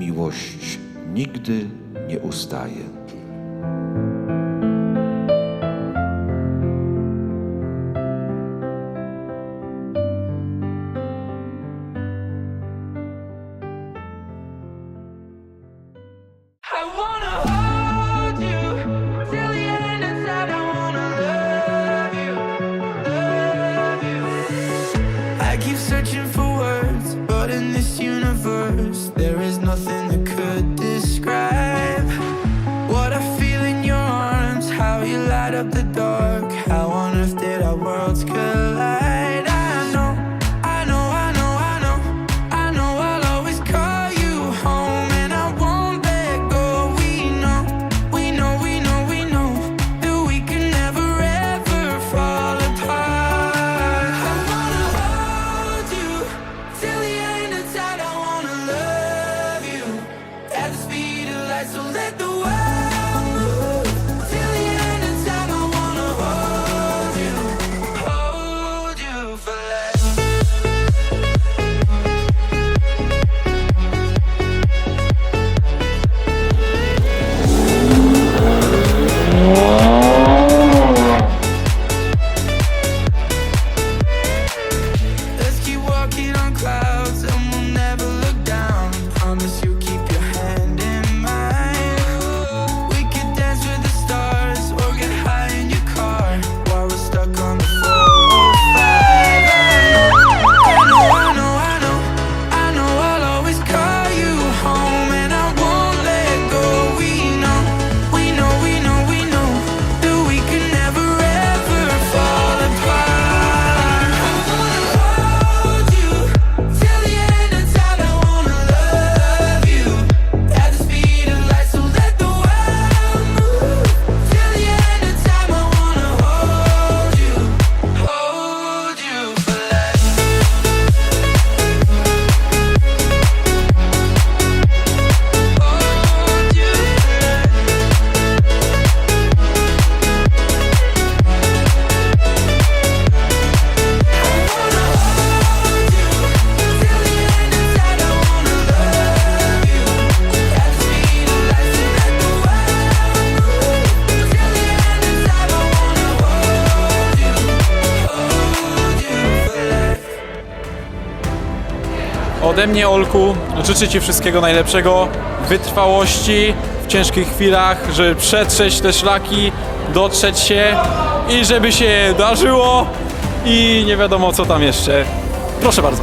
Miłość nigdy nie ustaje. I wanna hold Ode mnie, Olku, życzę Ci wszystkiego najlepszego, wytrwałości w ciężkich chwilach, żeby przetrzeć te szlaki, dotrzeć się i żeby się darzyło i nie wiadomo co tam jeszcze. Proszę bardzo.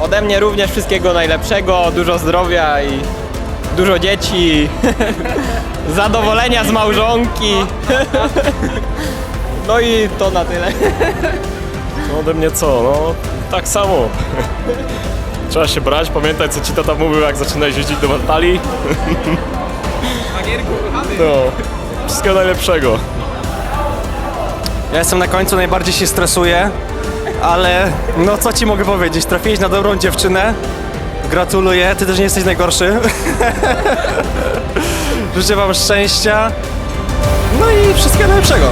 Ode mnie również wszystkiego najlepszego, dużo zdrowia i dużo dzieci, zadowolenia z małżonki. No i to na tyle. No ode mnie co? No tak samo. Trzeba się brać, pamiętać co ci tata mówił jak zaczynałeś jeździć do Martali. No, wszystkiego najlepszego. Ja jestem na końcu, najbardziej się stresuję, ale no co ci mogę powiedzieć, trafiłeś na dobrą dziewczynę, gratuluję, ty też nie jesteś najgorszy. Życzę wam szczęścia, no i wszystkiego najlepszego.